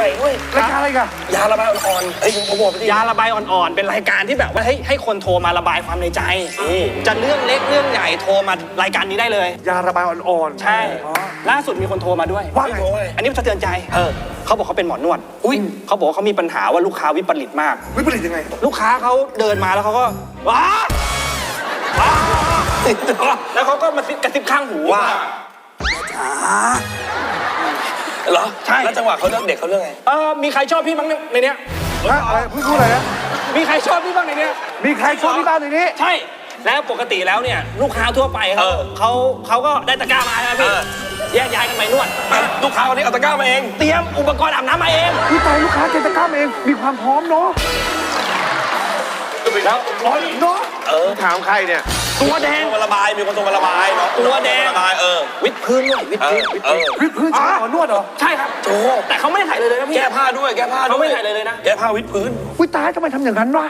ใหม่ด้วยรายการอะไรกันยาระบายอ่อนๆเฮ้ยผมบอกไปดิยาระบายอ่อนๆ เป็นรายการที่แบบว่าให้ให้คนโทรมาระบายความในใจ จะเรื่องเล็กเรื่องใหญ่โทรมารายการนี้ได้เลย ยาระบายอ่อนๆ ใช่ ล่าสุดมีคนโทรมาด้วย ว่าไงโอ้ยอันนี้สะเทือนใจ เออเขาบอกเขาเป็นหมอนวด อุ้ยเขาบอกว่าเขามีปัญหาว่าลูกค้าวิปริตมาก วิปริตยังไง ลูกค้าเขาเดินมาแล้วเขาก็ว้าว้าแล้วเขาก็มากระซิบข้างหูว่า เหรอใช่ แล้วจังหวะเขาเลือกเด็กเขาเลือกไงเออมีใครชอบพี่บ้างในเนี้ย ฮะอะไรพูดพูดอะไรนะมีใครชอบพี่บ้างในเนี้ย มีใครชอบที่บ้านในนี้ ใช่ แล้วปกติแล้วเนี่ยลูกค้าทั่วไปเขาเออเขาเขาก็ได้ตะกร้ามาใช่ไหมพี่เออแยกย้ายกันไปนวดอะลูกค้าคนนี้เอาตะกร้ามาเอง เตรียมอุปกรณ์อาบน้ำมาเอง พี่ตายลูกค้าเจตกรรมเอง มีความพร้อมเนาะแล้วร้อยเนาะเออถามใครเนี่ย ตัวแดงตัวมาระบาย มีคนตัวมาระบายเนาะ ตัวแด วิดพื้นด้วยวิดเอพื้อนเออวิปพื้นใช้หมอนวดเหรอ ใช่ครับโอ้แต่เขาไม่ได้ถ่ายเลยเลยนะพี่ แก้ผ้าด้วย แก้ผ้าด้วยเขาไม่ถ่ายเลยเลยนะ แก้ผ้าวิดพื้นอุ้ยตายทำไมทำอย่างนั้นวะ